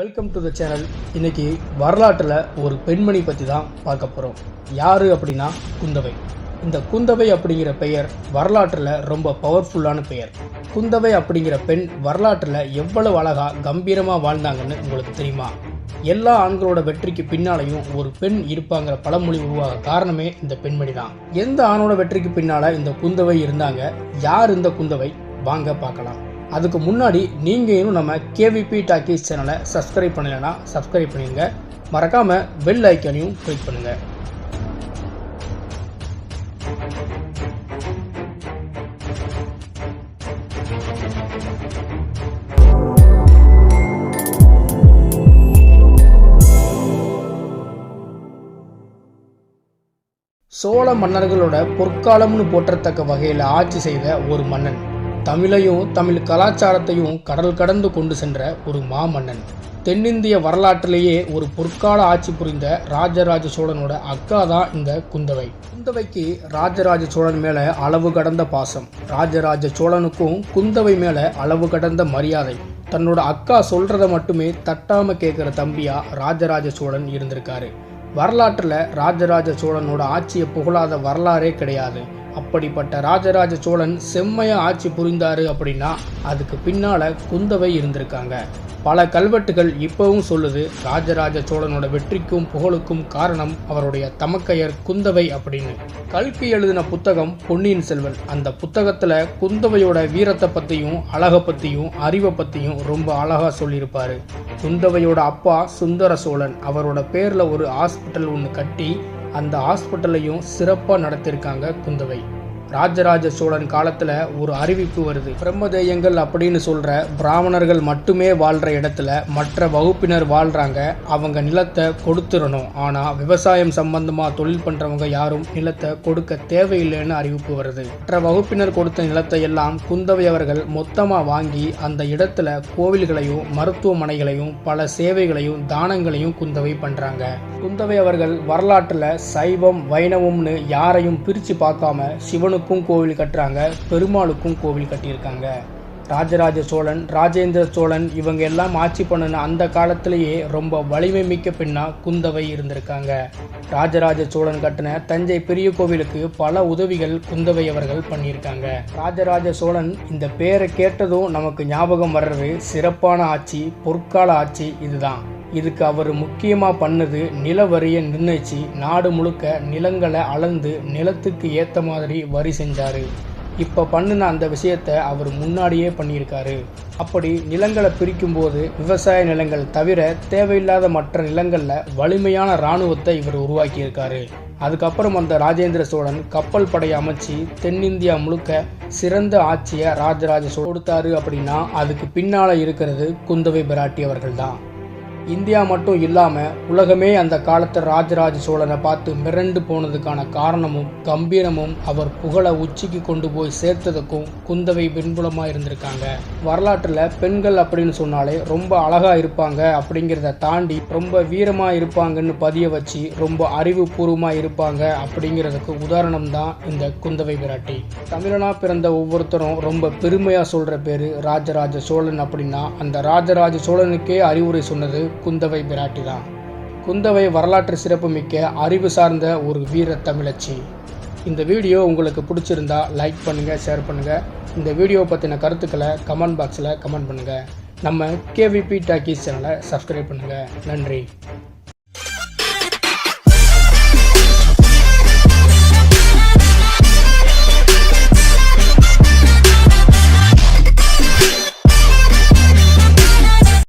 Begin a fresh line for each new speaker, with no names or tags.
Welcome to the channel இன்னைக்கு வரலாற்றில் ஒரு பெண்மணி பற்றி தான் பார்க்க போகிறோம் யார் அப்படின்னா குந்தவை. இந்த குந்தவை அப்படிங்கிற பெயர் வரலாற்றில் ரொம்ப பவர்ஃபுல்லான பெயர். குந்தவை அப்படிங்கிற பெண் வரலாற்றில் எவ்வளவு அழகாக கம்பீரமாக வாழ்ந்தாங்கன்னு உங்களுக்கு தெரியுமா? எல்லா ஆண்களோட வெற்றிக்கு பின்னாலையும் ஒரு பெண் இருப்பாங்கிற பழமொழி உருவாக காரணமே இந்த பெண்மணி தான் எந்த ஆணோட வெற்றிக்கு பின்னால் இந்த குந்தவை இருந்தாங்க? யார் இந்த குந்தவை? வாங்க பார்க்கலாம். அதுக்கு முன்னாடி நீங்கள் இன்னும் நம்ம கேவிபி டாக்கீஸ் சேனலை சப்ஸ்கிரைப் பண்ணலைன்னா சப்ஸ்கிரைப் பண்ணிடுங்க மறக்காமல் பெல் ஐக்கானையும் கிளிக் பண்ணுங்கள் சோழ மன்னர்களோட பொற்காலம்னு போற்றத்தக்க வகையில் ஆட்சி செய்த ஒரு மன்னன். தமிழையும் தமிழ் கலாச்சாரத்தையும் கடல் கடந்து கொண்டு சென்ற ஒரு மாமன்னன். தென்னிந்திய வரலாற்றிலேயே ஒரு பொற்கால ஆட்சி புரிந்த ராஜராஜ சோழனோட அக்கா தான் இந்த குந்தவை. குந்தவைக்கு ராஜராஜ சோழன் மேல அளவு கடந்த பாசம். ராஜராஜ சோழனுக்கும் குந்தவை மேல அளவு கடந்த மரியாதை. தன்னோட அக்கா சொல்கிறத மட்டுமே தட்டாம கேட்குற தம்பியா ராஜராஜ சோழன் இருந்திருக்காரு. வரலாற்றில் ராஜராஜ சோழனோட ஆட்சியை புகழாத வரலாறே கிடையாது. அப்படிப்பட்ட ராஜராஜ சோழன் செம்மையாக ஆட்சி புரிந்தாரு அப்படின்னா அதுக்கு பின்னால குந்தவை இருந்திருக்காங்க. பல கல்வெட்டுகள் இப்பவும் சொல்லுது ராஜராஜ சோழனோட வெற்றிக்கும் புகழுக்கும் காரணம் அவருடைய தமக்கையர் குந்தவை அப்படின்னு. கல்கி எழுதின புத்தகம் பொன்னியின் செல்வன். அந்த புத்தகத்துல குந்தவையோட வீரத்தை பத்தியும் அழகை பத்தியும் அறிவை பத்தியும் ரொம்ப அழகா சொல்லியிருப்பாரு. குந்தவையோட அப்பா சுந்தர சோழன். அவரோட பேர்ல ஒரு ஹாஸ்பிட்டல் ஒன்று கட்டி அந்த ஹாஸ்பிட்டலையும் சிறப்பாக நடத்தியிருக்காங்க குந்தவை. ராஜராஜ சோழன் காலத்தில் ஒரு அறிவிப்பு வருது. பிரம்மதேயங்கள் அப்படின்னு சொல்கிற பிராமணர்கள் மட்டுமே வாழ்கிற இடத்துல மற்ற வகுப்பினர் வாழ்கிறாங்க அவங்க நிலத்தை கொடுத்துடணும். ஆனால் விவசாயம் சம்பந்தமாக தொழில் பண்ணுறவங்க யாரும் நிலத்தை கொடுக்க தேவையில்லைன்னு அறிவிப்பு வருது. மற்ற வகுப்பினர் கொடுத்த நிலத்தை எல்லாம் குந்தவை அவர்கள் மொத்தமாக வாங்கி அந்த இடத்துல கோவில்களையும் மருத்துவமனைகளையும் பல சேவைகளையும் தானங்களையும் குந்தவை பண்ணுறாங்க குந்தவை அவர்கள் வரலாற்றில் சைவம் வைணவம்னு யாரையும் பிரித்து பார்க்காம சிவனுக்கும் கோவில் கட்டுறாங்க பெருமாளுக்கும் கோவில் கட்டியிருக்காங்க. ராஜராஜ சோழன் ராஜேந்திர சோழன் இவங்க எல்லாம் ஆட்சி பண்ணின அந்த காலத்திலேயே ரொம்ப வலிமை மிக்க பெண்ணா குந்தவை இருந்திருக்காங்க. ராஜராஜ சோழன் கட்டின தஞ்சை பெரிய கோவிலுக்கு பல உதவிகள் குந்தவை அவர்கள் பண்ணியிருக்காங்க. ராஜராஜ சோழன் இந்த பேரை கேட்டதும் நமக்கு ஞாபகம் வர்றது சிறப்பான ஆட்சி பொற்கால ஆட்சி இதுதான். இதுக்கு அவர் முக்கியமாக பண்ணது நில வரியை நிர்ணயிச்சு நாடு முழுக்க நிலங்களை அளந்து நிலத்துக்கு ஏற்ற மாதிரி வரி செஞ்சார். இப்போ பண்ணின அந்த விஷயத்தை அவர் முன்னாடியே பண்ணியிருக்காரு. அப்படி நிலங்களை பிரிக்கும்போது விவசாய நிலங்கள் தவிர தேவையில்லாத மற்ற நிலங்களில் வலிமையான இராணுவத்தை இவர் உருவாக்கியிருக்காரு. அதுக்கப்புறம் அந்த ராஜேந்திர சோழன் கப்பல் படையை அமைச்சு தென்னிந்தியா முழுக்க சிறந்த ஆட்சியை ராஜராஜ சோழன் கொடுத்தாரு அப்படின்னா அதுக்கு பின்னால் இருக்கிறது குந்தவை பிராட்டி அவர்கள் தான் இந்தியா மட்டும் இல்லாமல் உலகமே அந்த காலத்து ராஜராஜ சோழனை பார்த்து மிரண்டு போனதுக்கான காரணமும் கம்பீரமும் அவர் புகழை உச்சிக்கு கொண்டு போய் சேர்த்ததுக்கும் குந்தவை பின்புலமாக இருந்திருக்காங்க. வரலாற்றில் பெண்கள் அப்படின்னு சொன்னாலே ரொம்ப அழகாக இருப்பாங்க அப்படிங்கிறத தாண்டி ரொம்ப வீரமாக இருப்பாங்கன்னு பதிய வச்சு ரொம்ப அறிவுபூர்வமாக இருப்பாங்க அப்படிங்கிறதுக்கு உதாரணம் தான் இந்த குந்தவை பிராட்டி தமிழனாக பிறந்த ஒவ்வொருத்தரும் ரொம்ப பெருமையாக சொல்கிற பேர் ராஜராஜ சோழன் அப்படின்னா அந்த ராஜராஜ சோழனுக்கே அறிவுரை சொன்னது குந்தவை பிராட்டி தான். குந்தவை வரலாற்று சிறப்புமிக்க அறிவு சார்ந்த ஒரு வீர தமிழச்சி. இந்த வீடியோ உங்களுக்கு பிடிச்சிருந்தா லைக் பண்ணுங்கள் ஷேர் பண்ணுங்கள் இந்த வீடியோ பற்றின கருத்துக்களை கமெண்ட் பாக்ஸில் கமெண்ட் பண்ணுங்கள் நம்ம கேவிபி டாக்கீஸ் சேனலை சப்ஸ்கிரைப் பண்ணுங்கள் நன்றி.